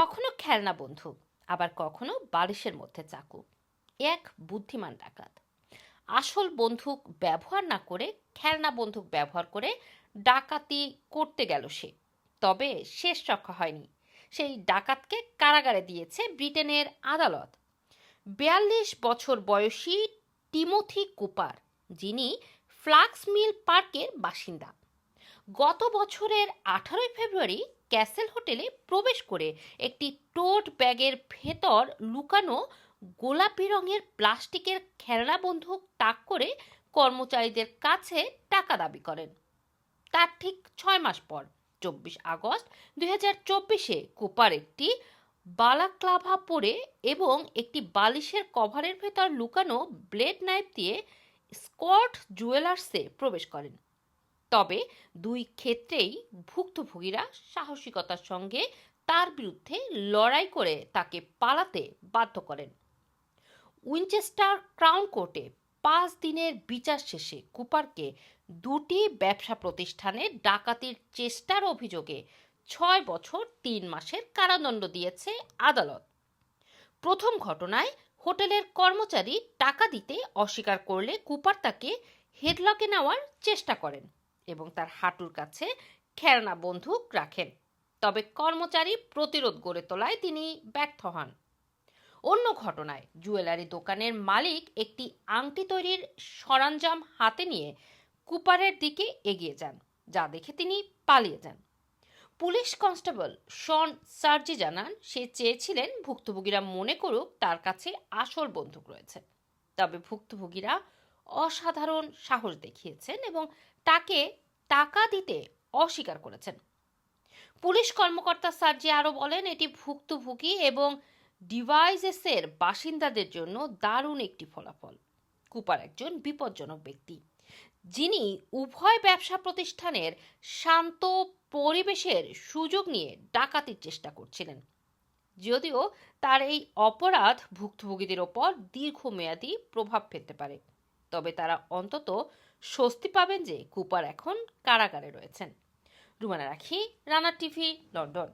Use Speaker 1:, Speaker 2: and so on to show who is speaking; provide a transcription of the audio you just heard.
Speaker 1: কখনো খেলনা বন্ধু, আবার কখনো বালিশের মধ্যে চাকু। এক বুদ্ধিমান ডাকাত। আসল বন্দুক ব্যবহার না করে, খেলনা বন্দুক ব্যবহার করে ডাকাতি করতে গেল সে। তবে শেষ রক্ষা হয়নি। সেই ডাকাতকে কারাগারে দিয়েছে ব্রিটেনের আদালত। বিয়াল্লিশ বছর বয়সী টিমোথি কুপার, যিনি ফ্লাক্স মিল পার্কের বাসিন্দা। গত বছরের আঠারোই ফেব্রুয়ারি ক্যাসেল হোটেলে প্রবেশ করে একটি টোট ব্যাগের ভেতর লুকানো গোলাপি রঙের প্লাস্টিকের খেলনা বন্দুক তাক করে কর্মচারীদের কাছে টাকা দাবি করেন। তার ঠিক ছয় মাস পর, চব্বিশ আগস্ট দুই হাজার চব্বিশে কুপার একটি বালাক্লাভা পরে এবং একটি বালিশের কভারের ভেতর লুকানো ব্লেড নাইফ দিয়ে স্কট জুয়েলার্সে প্রবেশ করেন। তবে দুই ক্ষেত্রেই ভুক্তভোগীরা সাহসিকতার সঙ্গে তার বিরুদ্ধে লড়াই করে তাকে পালাতে বাধ্য করেন। উইনচেস্টার ক্রাউন কোর্টে পাঁচ দিনের বিচার শেষে কুপারকে দুটি ব্যবসা প্রতিষ্ঠানে ডাকাতির চেষ্টার অভিযোগে ছয় বছর তিন মাসের কারাদণ্ড দিয়েছে আদালত। প্রথম ঘটনায় হোটেলের কর্মচারী টাকা দিতে অস্বীকার করলে কুপার তাকে হেডলকে নেওয়ার চেষ্টা করেন। এবং তার হাঁটুর কাছে খেলনা বন্দুক রাখেন। তবে কর্মচারী প্রতিরোধ গড়ে তোলায় তিনি ব্যর্থ হন। অন্য ঘটনায় জুয়েলারি দোকানের মালিক একটি আংটি তৈরির সরঞ্জাম হাতে নিয়ে কুপারের দিকে এগিয়ে যান, যা দেখে তিনি পালিয়ে যান। পুলিশ কনস্টেবল শন সার্জি জানান, সে চেয়েছিলেন ভুক্তভোগীরা মনে করুক তার কাছে আসল বন্দুক রয়েছে। তবে ভুক্তভোগীরা অসাধারণ সাহস দেখিয়েছেন এবং তাকে টাকা দিতে অস্বীকার করেছেন। পুলিশ কর্মকর্তা সার্জি আরও বলেন, এটি ভুক্তভোগী এবং ডিভাইসেসের বাসিন্দাদের জন্য দারুণ একটি ফলাফল। কুপার একজন বিপজ্জনক ব্যক্তি, যিনি উভয় ব্যবসা প্রতিষ্ঠানের শান্ত পরিবেশের সুযোগ নিয়ে ডাকাতির চেষ্টা করছিলেন। যদিও তার এই অপরাধ ভুক্তভোগীদের ওপর দীর্ঘমেয়াদী প্রভাব ফেলতে পারে। তবে তারা অন্তত স্বস্তি পাবেন যে কুপার এখন কারাগারে রয়েছেন। রুমানা রাখি, রানা টিভি, লন্ডন।